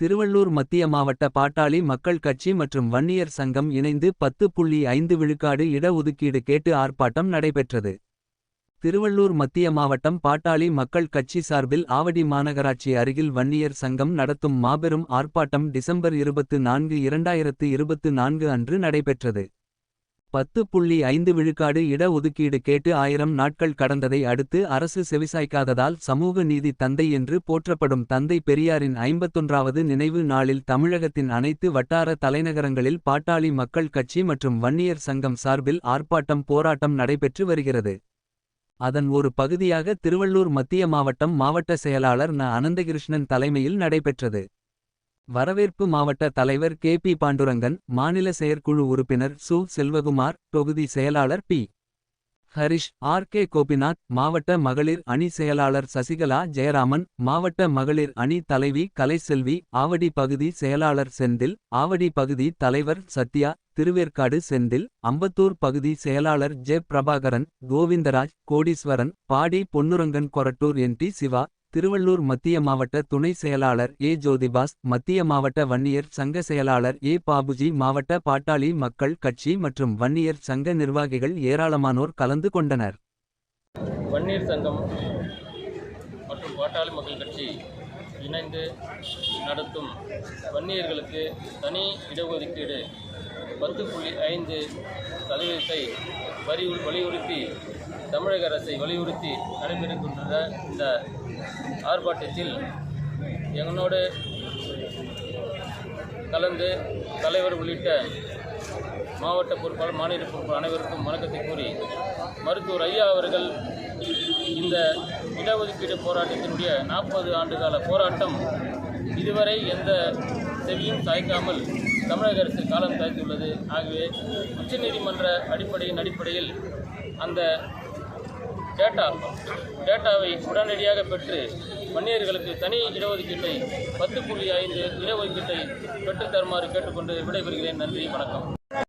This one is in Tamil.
திருவள்ளூர் மத்திய மாவட்ட பாட்டாளி மக்கள் கட்சி மற்றும் வன்னியர் சங்கம் இணைந்து பத்து புள்ளி ஐந்து விழுக்காடு இடஒதுக்கீடு கேட்டு ஆர்ப்பாட்டம் நடைபெற்றது. திருவள்ளூர் மத்திய மாவட்டம் பாட்டாளி மக்கள் கட்சி சார்பில் ஆவடி மாநகராட்சி அருகில் வன்னியர் சங்கம் நடத்தும் மாபெரும் ஆர்ப்பாட்டம் டிசம்பர் இருபத்து நான்கு இரண்டாயிரத்து இருபத்து நான்கு அன்று நடைபெற்றது. பத்து புள்ளி ஐந்து விழுக்காடு இட ஒதுக்கீடு கேட்டு ஆயிரம் நாட்கள் கடந்ததை அடுத்து அரசு செவிசாய்க்காததால் சமூக நீதி தந்தை என்று போற்றப்படும் தந்தை பெரியாரின் ஐம்பத்தொன்றாவது நினைவு நாளில் தமிழகத்தின் அனைத்து வட்டார தலைநகரங்களில் பாட்டாளி மக்கள் கட்சி மற்றும் வன்னியர் சங்கம் சார்பில் ஆர்ப்பாட்டம் போராட்டம் நடைபெற்று வருகிறது. அதன் ஒரு பகுதியாக திருவள்ளூர் மத்திய மாவட்டம் மாவட்ட செயலாளர் ந அனந்தகிருஷ்ணன் தலைமையில் நடைபெற்றது. வரவேற்பு மாவட்ட தலைவர் கே பி பாண்டுரங்கன் மாநில செயற்குழு உறுப்பினர் சு. செல்வகுமார் தொகுதி செயலாளர் P. Harish R. K. Gopinath மாவட்ட மகளிர் அணி செயலாளர் சசிகலா ஜெயராமன் மாவட்ட மகளிர் அணி தலைவி கலைசெல்வி ஆவடி பகுதி செயலாளர் செந்தில் ஆவடி பகுதி தலைவர் சத்யா திருவேற்காடு செந்தில் அம்பத்தூர் பகுதி செயலாளர் ஜெ. பிரபாகரன் கோவிந்தராஜ் கோடீஸ்வரன் பாடி பொன்னுரங்கன் கொரட்டூர் என். டி. சிவா திருவள்ளூர் மத்திய மாவட்ட துணை செயலாளர் ஏ ஜோதிபாஸ் மத்திய மாவட்ட வன்னியர் சங்க செயலாளர் ஏ பாபுஜி மாவட்ட பாட்டாளி மக்கள் கட்சி மற்றும் வன்னியர் சங்க நிர்வாகிகள் ஏராளமானோர் கலந்து கொண்டனர். வன்னியர் சங்கம் மற்றும் பாட்டாளி மக்கள் கட்சி இணைந்து நடத்தும் வன்னியர்களுக்கு தனி இடஒதுக்கீடு பத்து புள்ளி ஐந்து சதவீதத்தை வரி வலியுறுத்தி தமிழக அரசை வலியுறுத்தி நடைபெறுகின்ற இந்த ஆர்ப்பாட்டத்தில் எங்களோடு கலந்து தலைவர் உள்ளிட்ட மாவட்ட பொறுப்பாளர் மாநில பொறுப்பாளர் அனைவருக்கும் வணக்கத்தை கூறி மருத்துவர் ஐயா அவர்கள் இந்த இடஒதுக்கீடு போராட்டத்தினுடைய நாற்பது ஆண்டுகால போராட்டம் இதுவரை எந்த செவியும் சாய்க்காமல் தமிழக அரசு காலம் தாழ்த்தியுள்ளது ஆகவே உச்சநீதிமன்ற அடிப்படையின் அடிப்படையில் அந்த டேட்டா டேட்டாவை உடனடியாக பெற்று வன்னியர்களுக்கு தனி இடஒதுக்கீட்டை பத்து புள்ளி ஐந்து இடஒதுக்கீட்டை பெற்றுத் தருமாறு கேட்டுக்கொண்டு விடைபெறுகிறேன். நன்றி வணக்கம்.